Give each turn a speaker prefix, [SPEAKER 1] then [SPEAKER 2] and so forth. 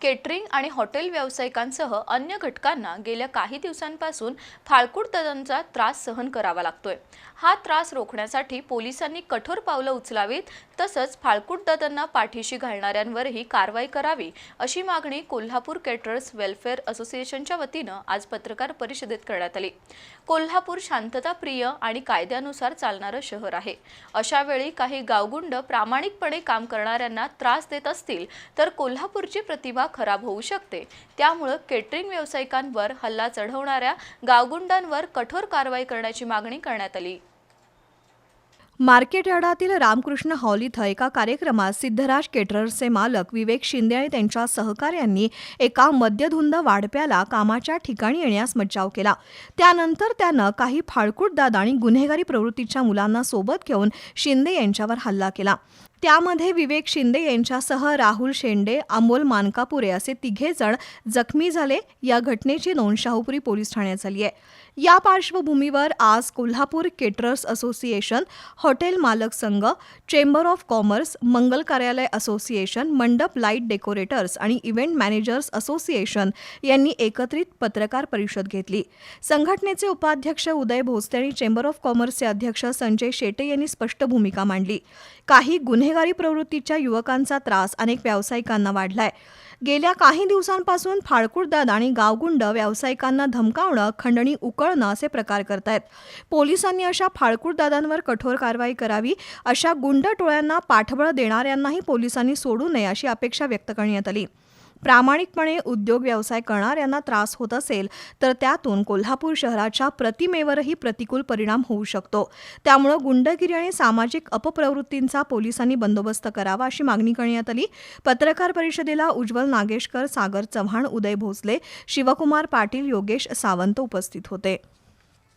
[SPEAKER 1] Catering आणि hotel व्यावसायिकांसह अन्य घटकांना गेल्या काही दिवसांपासून फाळकूट दरांचा त्रास सहन करावा लागतोय. हा त्रास रोखण्यासाठी पोलिसांनी कठोर पावलं उचलावीत तसंच फाळकूट दादांना पाठीशी घालणाऱ्यांवरही कारवाई करावी अशी मागणी कोल्हापूर केटरर्स वेलफेअर असोसिएशनच्या वतीनं आज पत्रकार परिषदेत करण्यात आली. कोल्हापूर शांतताप्रिय आणि कायद्यानुसार चालणारं शहर आहे. अशा वेळी काही गावगुंड प्रामाणिकपणे काम करणाऱ्यांना त्रास देत असतील तर कोल्हापूरची प्रतिभा खराब होऊ शकते. त्यामुळं केटरिंग व्यावसायिकांवर हल्ला चढवणाऱ्या गावगुंडांवर कठोर कारवाई करण्याची मागणी करण्यात आली.
[SPEAKER 2] मार्केट यार्डातील रामकृष्ण हॉल इथं एका कार्यक्रमात सिद्धराज केटरर्सचे मालक विवेक शिंदे आणि त्यांच्या सहकाऱ्यांनी एका मद्यधुंद वाढप्याला कामाच्या ठिकाणी येण्यास मज्जाव केला. त्यानंतर त्यानं काही फाळकूट दादा आणि गुन्हेगारी प्रवृत्तीच्या मुलांना सोबत घेऊन शिंदे यांच्यावर हल्ला केला. त्यामध्ये विवेक शिंदे यांच्यासह राहुल शेंडे अमोल मानकापुरे असे तिघे जण जखमी झाले. या घटनेची नोंद शाहूपुरी पोलीस ठाण्यात झाली आहे. या पार्श्वभूमीवर आज कोल्हापूर केटरर्स असोसिएशन हॉटेल मालक संघ चेंबर ऑफ कॉमर्स मंगल कार्यालय असोसिएशन मंडप लाइट डेकोरेटर्स आणि इव्हेंट मॅनेजर्स असोसिएशन यांनी एकत्रित पत्रकार परिषद घेतली. संघटनेचे उपाध्यक्ष उदय भोसले आणि चेंबर ऑफ कॉमर्सचे अध्यक्ष संजय शेटे यांनी स्पष्ट भूमिका मांडली. काही गुन्हे गुन्हेगारी प्रवृत्तीच्या युवकांचा त्रास अनेक व्यावसायिकांना वाढलाय. गेल्या काही दिवसांपासून फाळकुटदाद आणि गावगुंड व्यावसायिकांना धमकावणं खंडणी उकळणं असे प्रकार करतायत. पोलिसांनी अशा फाळकुटदादांवर कठोर कारवाई करावी अशा गुंड टोळ्यांना पाठबळ देणाऱ्यांनाही पोलिसांनी सोडू नये अशी अपेक्षा व्यक्त करण्यात आली. प्रामाणिकपणे उद्योग व्यवसाय करणाऱ्यांना त्रास होत असेल तर त्यातून कोल्हापूर शहराच्या प्रतिमेवरही प्रतिकूल परिणाम होऊ शकतो. त्यामुळं गुंडगिरी आणि सामाजिक अपप्रवृत्तींचा पोलिसांनी बंदोबस्त करावा अशी मागणी करण्यात आली. पत्रकार परिषदेला उज्ज्वल नागेशकर सागर चव्हाण उदय भोसले शिवकुमार पाटील योगेश सावंत उपस्थित होते.